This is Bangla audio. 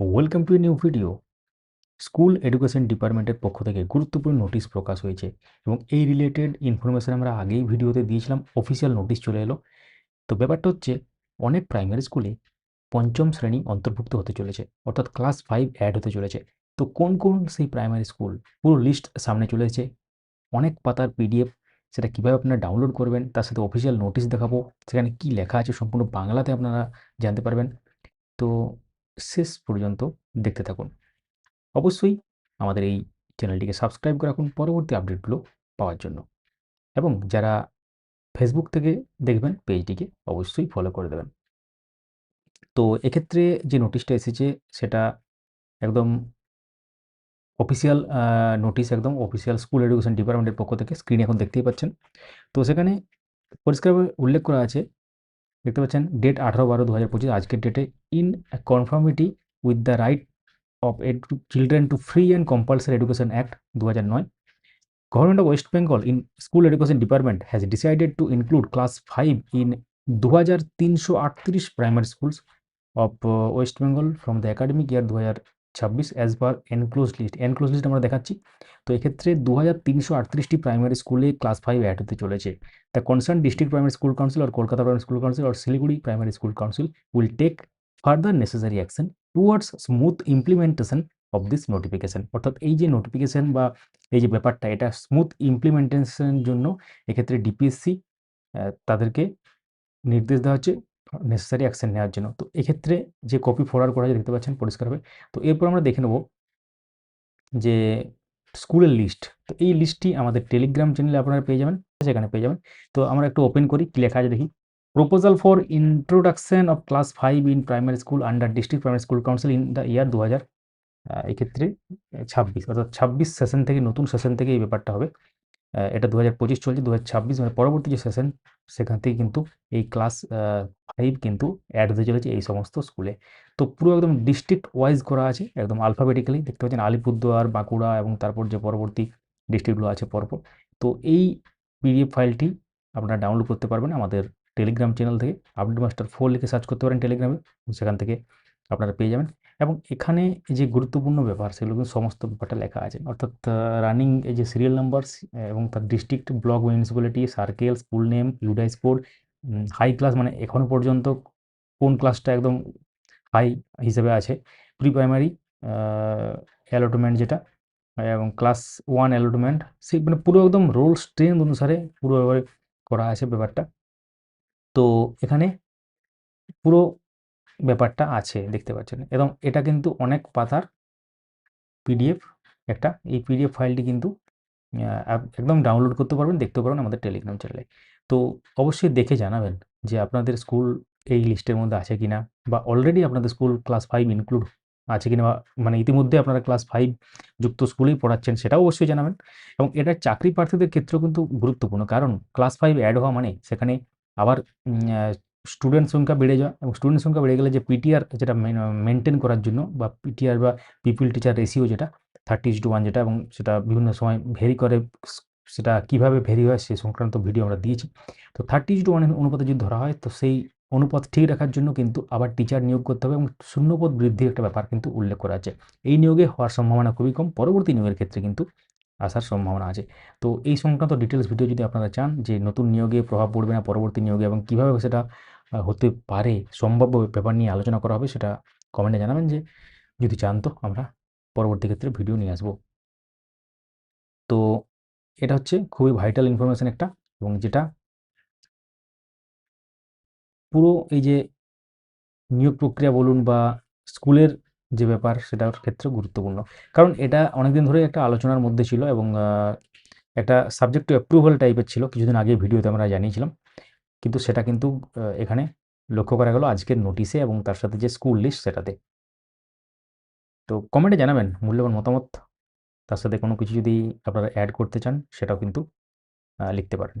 Welcome to new video school education ডিপার্টমেন্টের পক্ষ থেকে গুরুত্বপূর্ণ নোটিশ প্রকাশ হয়েছে এবং এই রিলেটেড ইনফরমেশান আমরা আগেই ভিডিওতে দিয়েছিলাম অফিসিয়াল নোটিশ চলে এলো। তো ব্যাপারটা হচ্ছে, অনেক প্রাইমারি স্কুলে পঞ্চম শ্রেণি অন্তর্ভুক্ত হতে চলেছে, অর্থাৎ ক্লাস ফাইভ অ্যাড হতে চলেছে। তো কোন কোন সেই প্রাইমারি স্কুল পুরো লিস্ট সামনে চলে এসেছে। অনেক পাতার পিডিএফ সেটা কীভাবে আপনারা ডাউনলোড করবেন, তার সাথে অফিসিয়াল নোটিশ দেখাবো, সেখানে কী লেখা আছে সম্পূর্ণ বাংলাতে আপনারা জানতে পারবেন। তো শেষ পর্যন্ত দেখতে থাকুন। অবশ্যই আমাদের এই চ্যানেলটিকে সাবস্ক্রাইব করে রাখুন পরবর্তী আপডেটগুলো পাওয়ার জন্য। এবং যারা ফেসবুক থেকে দেখবেন, পেজটিকে অবশ্যই ফলো করে দেবেন। তো এক্ষেত্রে যে নোটিশটা এসেছে, সেটা একদম অফিসিয়াল নোটিশ একদম অফিসিয়াল স্কুল এডুকেশন ডিপার্টমেন্টের পক্ষ থেকে স্ক্রিনে এখন দেখতেই পাচ্ছেন। তো সেখানে পরিষ্কারভাবে উল্লেখ করা আছে দেখতে পাচ্ছেন ডেট আঠারো বারো দু হাজার পঁচিশ, আজকের ডেটে in conformity with the right of children to free and compulsory education act দু হাজার নয়। Government of West Bengal in school education department has decided to include class five in দু হাজার তিনশো আটত্রিশ primary schools of West Bengal from the academic year দু হাজার ছাব্বিশ as per enclose list enclose list আমরা দেখাচ্ছি। তো এক্ষেত্রে দু হাজার তিনশো আটত্রিশটি প্রাইমারি স্কুলে ক্লাস ফাইভ অ্যাড হতে চলেছে। The concern district primary school council R Kolkata primary school council R Siliguri primary school council will take further necessary action towards smooth implementation of this notification অর্থাৎ এই যে নোটিফিকেশান বা এই যে ব্যাপারটা, এটা স্মুথ ইমপ্লিমেন্টেশনের জন্য এক্ষেত্রে ডিপিএসসি তাদেরকে নির্দেশ দেওয়া হচ্ছে। নেসেসারি অ্যাকশন নেওয়ার জন্য। তো এক্ষেত্রে যে কপি ফরওয়ার্ড করা যায় দেখতে পাচ্ছেন পরিষ্কারভাবে তো এরপর আমরা দেখে নেব যে স্কুলের লিস্ট তো এই লিস্টটি আমাদের টেলিগ্রাম চ্যানেলে আপনারা পেয়ে যাবেন। সেখানে পেয়ে যাবেন। তো আমরা একটু ওপেন করি, কী লেখা আছে দেখি। Proposal for introduction of class five in primary school under district primary school council in the year দু হাজার এক্ষেত্রে ছাব্বিশ। অর্থাৎ ছাব্বিশ সেশন থেকে, নতুন সেশন থেকে এই ব্যাপারটা হবে। এটা দু হাজার পঁচিশ চলছে দু হাজার ছাব্বিশ মানে পরবর্তী যে সেশন সেখান থেকে কিন্তু এই ক্লাস ফাইভ কিন্তু অ্যাড হতে চলেছে এই সমস্ত স্কুলে তো পুরো একদম ডিস্ট্রিক্ট ওয়াইজ করা আছে, একদম আলফাবেটিক্যালি দেখতে পাচ্ছেন আলিপুরদুয়ার, বাঁকুড়া এবং তারপর যে পরবর্তী ডিস্ট্রিক্টগুলো আছে পরপর। তো এই পিডিএফ ফাইলটি আপনারা ডাউনলোড করতে পারবেন আমাদের টেলিগ্রাম চ্যানেল থেকে। আপডেট মাস্টার ফোর লিখে সার্চ করতে পারেন টেলিগ্রামে সেখান থেকে আপনারা পেয়ে যাবেন। এবং এখানে যে গুরুত্বপূর্ণ ব্যাপার, সেগুলো কিন্তু সমস্ত ব্যাপারটা লেখা আছে। অর্থাৎ রানিং এই যে সিরিয়াল নাম্বার এবং তার district block municipality circle school name UDISE code high class মানে এখনও পর্যন্ত কোন ক্লাসটা একদম হাই হিসেবে আছে? প্রি প্রাইমারি অ্যালটমেন্ট যেটা, এবং ক্লাস ওয়ান অ্যালটমেন্ট সে মানে পুরো একদম রোল স্ট্রেন্থ অনুসারে পুরো করা আছে ব্যাপারটা। তো এখানে পুরো ব্যাপারটা আছে দেখতে পাচ্ছেন। এবং এটা কিন্তু অনেক পাতার পিডিএফ একটা। এই পিডিএফ ফাইলটি কিন্তু একদম ডাউনলোড করতে পারবেন, দেখতে পারবেন আমাদের টেলিগ্রাম চ্যানেলে। তো অবশ্যই দেখে জানাবেন যে আপনাদের স্কুল এই লিস্টের মধ্যে আছে কিনা বা অলরেডি আপনাদের স্কুল ক্লাস ফাইভ ইনক্লুড আছে কিনা মানে ইতিমধ্যে আপনারা ক্লাস ফাইভ যুক্ত স্কুলেই পড়াচ্ছেন সেটাও অবশ্যই জানাবেন। এবং এটা চাকরি প্রার্থীদের ক্ষেত্রেও কিন্তু গুরুত্বপূর্ণ। কারণ ক্লাস ফাইভ অ্যাড হওয়া মানে সেখানে আবার স্টুডেন্ট সংখ্যা বেড়ে যাওয়া এবং স্টুডেন্ট সংখ্যা বেড়ে গেলে যে পিটিআর যেটা মেনটেন করার জন্য বা পিটিআর বা পিপুল টিচার রেশিও যেটা থার্টি টু ওয়ান যেটা এবং সেটা বিভিন্ন সময় ভেরি করে সেটা কীভাবে ভেরি হয় সে সংক্রান্ত ভিডিও আমরা দিয়েছি। তো থার্টি টু ওয়ান অনুপাতে যদি ধরা হয় তো সেই অনুপাত ঠিক রাখার জন্য কিন্তু আবার টিচার নিয়োগ করতে হবে এবং শূন্যপদ বৃদ্ধির একটা ব্যাপার কিন্তু উল্লেখ করা আছে। এই নিয়োগে হওয়ার সম্ভাবনা খুবই কম, পরবর্তী নিয়োগের ক্ষেত্রে কিন্তু আসার সম্ভাবনা আছে। তো এই সংক্রান্ত ডিটেলস ভিডিও যদি আপনারা চান যে নতুন নিয়োগে প্রভাব পড়বে না পরবর্তী নিয়োগে এবং কীভাবে সেটা হতে পারে, সম্ভাব্য ব্যাপার নিয়ে আলোচনা করা হবে, সেটা কমেন্টে জানাবেন যে, যদি চান তো আমরা পরবর্তী ক্ষেত্রে ভিডিও নিয়ে আসব। তো এটা হচ্ছে খুবই ভাইটাল ইনফরমেশান একটা, এবং যেটা পুরো এই যে নিয়োগ প্রক্রিয়া বলুন বা স্কুলের যে ব্যাপার, সেটার ক্ষেত্রে গুরুত্বপূর্ণ। কারণ এটা অনেকদিন ধরে একটা আলোচনার মধ্যে ছিল এবং একটা সাবজেক্ট অ্যাপ্রুভাল টাইপের ছিল, কিছুদিন আগে ভিডিওতে আমরা জানিয়েছিলাম। কিন্তু সেটা কিন্তু এখানে লক্ষ্য করা গেল আজকের নোটিশে এবং তার সাথে যে স্কুল লিস্ট সেটাতে। তো কমেন্টে জানাবেন মূল্যবান মতামত। তার সাথে কোনো কিছু যদি আপনারা অ্যাড করতে চান সেটাও কিন্তু লিখতে পারেন।